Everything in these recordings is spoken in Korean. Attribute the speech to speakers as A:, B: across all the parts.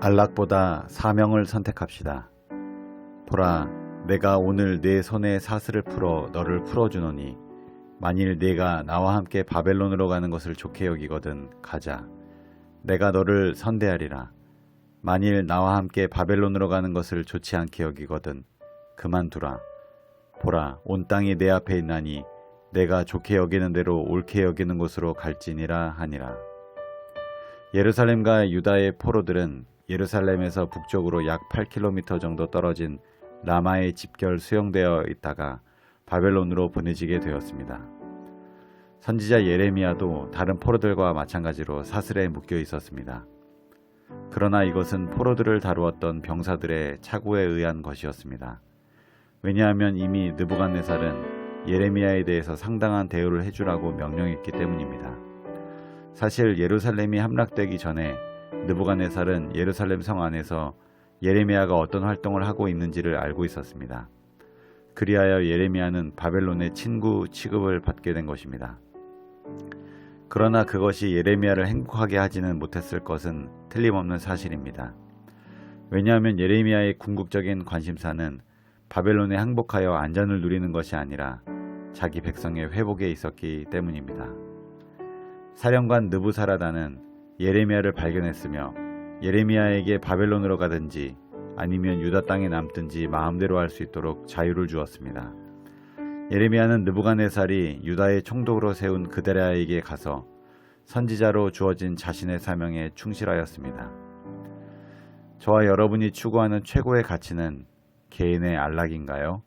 A: 안락보다 사명을 선택합시다. 보라, 내가 오늘 내 손에 사슬을 풀어 너를 풀어주노니 만일 네가 나와 함께 바벨론으로 가는 것을 좋게 여기거든 가자. 내가 너를 선대하리라. 만일 나와 함께 바벨론으로 가는 것을 좋지 않게 여기거든 그만두라. 보라, 온 땅이 내 앞에 있나니 내가 좋게 여기는 대로 옳게 여기는 곳으로 갈지니라 하니라. 예루살렘과 유다의 포로들은 예루살렘에서 북쪽으로 약 8km 정도 떨어진 라마에 집결 수용되어 있다가 바벨론으로 보내지게 되었습니다. 선지자 예레미야도 다른 포로들과 마찬가지로 사슬에 묶여 있었습니다. 그러나 이것은 포로들을 다루었던 병사들의 착오에 의한 것이었습니다. 왜냐하면 이미 느부갓네살은 예레미야에 대해서 상당한 대우를 해주라고 명령했기 때문입니다. 사실 예루살렘이 함락되기 전에 느부갓네살은 예루살렘 성 안에서 예레미야가 어떤 활동을 하고 있는지를 알고 있었습니다. 그리하여 예레미야는 바벨론의 친구 취급을 받게 된 것입니다. 그러나 그것이 예레미야를 행복하게 하지는 못했을 것은 틀림없는 사실입니다. 왜냐하면 예레미야의 궁극적인 관심사는 바벨론에 항복하여 안전을 누리는 것이 아니라 자기 백성의 회복에 있었기 때문입니다. 사령관 느부사라다는 예레미야를 발견했으며 예레미야에게 바벨론으로 가든지 아니면 유다 땅에 남든지 마음대로 할 수 있도록 자유를 주었습니다. 예레미야는 느부갓네살이 유다의 총독으로 세운 그데라에게 가서 선지자로 주어진 자신의 사명에 충실하였습니다. 저와 여러분이 추구하는 최고의 가치는 개인의 안락인가요?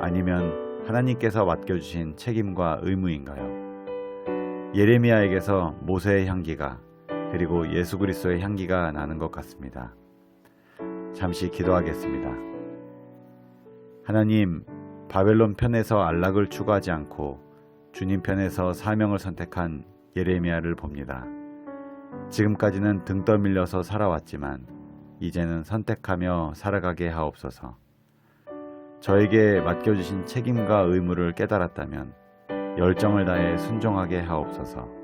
A: 아니면 하나님께서 맡겨주신 책임과 의무인가요? 예레미야에게서 모세의 향기가 그리고 예수 그리스도의 향기가 나는 것 같습니다. 잠시 기도하겠습니다. 하나님, 바벨론 편에서 안락을 추구하지 않고 주님 편에서 사명을 선택한 예레미야를 봅니다. 지금까지는 등 떠밀려서 살아왔지만 이제는 선택하며 살아가게 하옵소서. 저에게 맡겨주신 책임과 의무를 깨달았다면 열정을 다해 순종하게 하옵소서.